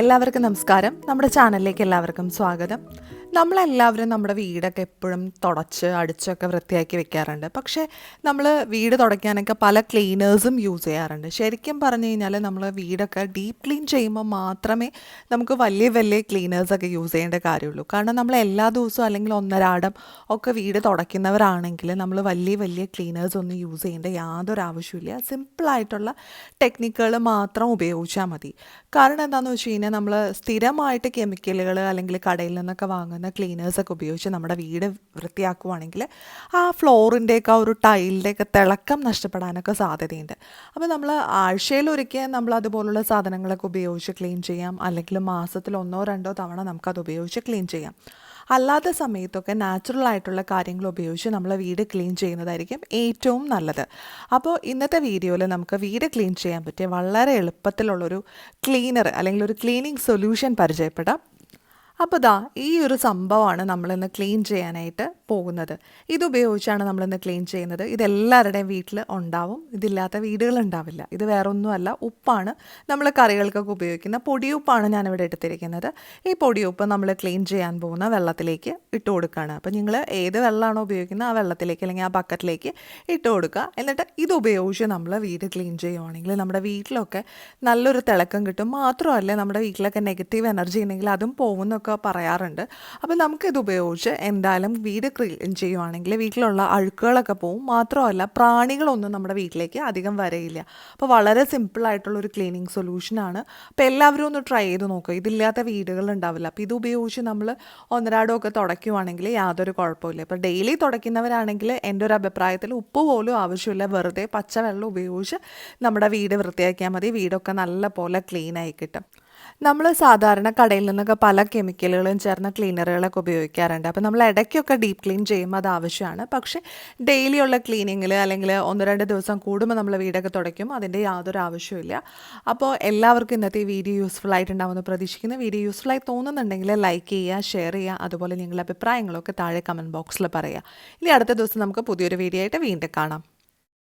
എല്ലാവർക്കും നമസ്കാരം. നമ്മുടെ ചാനലിലേക്ക് എല്ലാവർക്കും സ്വാഗതം. നമ്മളെല്ലാവരും നമ്മുടെ വീടൊക്കെ എപ്പോഴും തുടച്ച് അടിച്ചൊക്കെ വൃത്തിയാക്കി വെക്കാറുണ്ട്. പക്ഷേ നമ്മൾ വീട് തുടയ്ക്കാനൊക്കെ പല ക്ലീനേഴ്സും യൂസ് ചെയ്യാറുണ്ട്. ശരിക്കും പറഞ്ഞു കഴിഞ്ഞാൽ നമ്മൾ വീടൊക്കെ ഡീപ്പ് ക്ലീൻ ചെയ്യുമ്പോൾ മാത്രമേ നമുക്ക് വലിയ വലിയ ക്ലീനേഴ്സൊക്കെ യൂസ് ചെയ്യേണ്ട കാര്യമുള്ളൂ. കാരണം നമ്മൾ എല്ലാ ദിവസവും അല്ലെങ്കിൽ ഒന്നരാടം ഒക്കെ വീട് തുടയ്ക്കുന്നവരാണെങ്കിൽ നമ്മൾ വലിയ വലിയ ക്ലീനേഴ്സ് ഒന്നും യൂസ് ചെയ്യേണ്ട യാതൊരു ആവശ്യമില്ല സിമ്പിളായിട്ടുള്ള ടെക്നിക്കുകൾ മാത്രം ഉപയോഗിച്ചാൽ മതി. കാരണം എന്താണെന്ന് വെച്ച് കഴിഞ്ഞാൽ നമ്മൾ സ്ഥിരമായിട്ട് കെമിക്കലുകൾ അല്ലെങ്കിൽ കടയിൽ നിന്നൊക്കെ വാങ്ങുന്ന ക്ലീനേഴ്സൊക്കെ ഉപയോഗിച്ച് നമ്മുടെ വീട് വൃത്തിയാക്കുവാണെങ്കിൽ ആ ഫ്ലോറിന്റെയൊക്കെ ഒരു ടൈലിന്റെയൊക്കെ തിളക്കം നഷ്ടപ്പെടാനൊക്കെ സാധ്യതയുണ്ട്. അപ്പോൾ നമ്മൾ ആഴ്ചയിലൊരിക്കൽ നമ്മൾ അതുപോലുള്ള സാധനങ്ങളൊക്കെ ഉപയോഗിച്ച് ക്ലീൻ ചെയ്യാം. അല്ലെങ്കിൽ മാസത്തിൽ ഒന്നോ രണ്ടോ തവണ നമുക്കത് ഉപയോഗിച്ച് ക്ലീൻ ചെയ്യാം. അല്ലാത്ത സമയത്തൊക്കെ നാച്ചുറൽ ആയിട്ടുള്ള കാര്യങ്ങൾ ഉപയോഗിച്ച് നമ്മൾ വീട് ക്ലീൻ ചെയ്യുന്നതായിരിക്കും ഏറ്റവും നല്ലത്. അപ്പോൾ ഇന്നത്തെ വീഡിയോയിൽ നമുക്ക് വീട് ക്ലീൻ ചെയ്യാൻ പറ്റിയ വളരെ എളുപ്പത്തിലുള്ളൊരു ക്ലീനർ അല്ലെങ്കിൽ ഒരു ക്ലീനിങ് സൊല്യൂഷൻ പരിചയപ്പെടാം. അപ്പോൾ ദാ ഈ ഒരു സംഭവമാണ് നമ്മളിന്ന് ക്ലീൻ ചെയ്യാനായിട്ട് പോകുന്നത്. ഇതുപയോഗിച്ചാണ് നമ്മളിന്ന് ക്ലീൻ ചെയ്യുന്നത്. ഇതെല്ലാവരുടെയും വീട്ടിൽ ഉണ്ടാവും. ഇതില്ലാത്ത വീടുകൾ ഉണ്ടാവില്ല. ഇത് വേറെ ഒന്നുമല്ല ഉപ്പാണ് നമ്മൾ കറികൾക്കൊക്കെ ഉപയോഗിക്കുന്ന പൊടിയുപ്പാണ് ഞാനിവിടെ എടുത്തിരിക്കുന്നത്. ഈ പൊടിയുപ്പ് നമ്മൾ ക്ലീൻ ചെയ്യാൻ പോകുന്ന വെള്ളത്തിലേക്ക് ഇട്ട് കൊടുക്കുകയാണ്. അപ്പോൾ നിങ്ങൾ ഏത് വെള്ളമാണോ ഉപയോഗിക്കുന്നത് ആ വെള്ളത്തിലേക്ക് അല്ലെങ്കിൽ ആ ബക്കറ്റിലേക്ക് ഇട്ട് കൊടുക്കുക. എന്നിട്ട് ഇതുപയോഗിച്ച് നമ്മൾ വീട് ക്ലീൻ ചെയ്യുവാണെങ്കിൽ നമ്മുടെ വീട്ടിലൊക്കെ നല്ലൊരു തിളക്കം കിട്ടും. മാത്രമല്ല നമ്മുടെ വീട്ടിലൊക്കെ നെഗറ്റീവ് എനർജി ഉണ്ടെങ്കിൽ അതും പോകുന്നൊക്കെ പറയാറുണ്ട്. അപ്പോൾ നമുക്കിത് ഉപയോഗിച്ച് എന്തായാലും വീട് ക്ലീൻ ചെയ്യുവാണെങ്കിൽ വീട്ടിലുള്ള അഴുക്കുകളൊക്കെ പോവും. മാത്രമല്ല പ്രാണികളൊന്നും നമ്മുടെ വീട്ടിലേക്ക് അധികം വരയില്ല. അപ്പോൾ വളരെ സിമ്പിളായിട്ടുള്ളൊരു ക്ലീനിങ് സൊല്യൂഷനാണ് അപ്പോൾ എല്ലാവരും ഒന്ന് ട്രൈ ചെയ്ത് നോക്കുക ഇതില്ലാത്ത വീടുകൾ ഉണ്ടാവില്ല. അപ്പോൾ ഇത് ഉപയോഗിച്ച് നമ്മൾ ഒന്നരാടമൊക്കെ തുടയ്ക്കുവാണെങ്കിൽ യാതൊരു കുഴപ്പമില്ല ഇപ്പോൾ ഡെയിലി തുടയ്ക്കുന്നവരാണെങ്കിൽ എന്റെ ഒരു അഭിപ്രായത്തിൽ ഉപ്പ് പോലും ആവശ്യമില്ല. വെറുതെ പച്ചവെള്ളം ഉപയോഗിച്ച് നമ്മുടെ വീട് വൃത്തിയാക്കിയാൽ മതി. വീടൊക്കെ നല്ല പോലെ ക്ലീൻ ആയി കിട്ടും. നമ്മൾ സാധാരണ കടയിൽ നിന്നൊക്കെ പല കെമിക്കലുകളും ചേർന്ന ക്ലീനറുകളൊക്കെ ഉപയോഗിക്കാറുണ്ട്. അപ്പോൾ നമ്മൾ ഇടയ്ക്കൊക്കെ ഡീപ്പ് ക്ലീൻ ചെയ്യുമ്പോൾ അത് ആവശ്യമാണ്. പക്ഷേ ഡെയിലി ഉള്ള ക്ലീനിങ്ങിൽ അല്ലെങ്കിൽ ഒന്ന് രണ്ട് ദിവസം കൂടുമ്പോൾ നമ്മൾ വീടൊക്കെ തുടയ്ക്കും. അതിന്റെ യാതൊരു ആവശ്യമില്ല അപ്പോൾ എല്ലാവർക്കും ഇന്നത്തെ ഈ വീഡിയോ യൂസ്ഫുൾ ആയിട്ടുണ്ടാവുമെന്ന് പ്രതീക്ഷിക്കുന്നു. വീഡിയോ യൂസ്ഫുൾ ആയി തോന്നുന്നുണ്ടെങ്കിൽ ലൈക്ക് ചെയ്യുക ഷെയർ ചെയ്യുക അതുപോലെ നിങ്ങളുടെ അഭിപ്രായങ്ങളൊക്കെ താഴെ കമന്റ് ബോക്സിൽ പറയുക. ഇനി അടുത്ത ദിവസം നമുക്ക് പുതിയൊരു വീഡിയോ ആയിട്ട് വീണ്ടും കാണാം.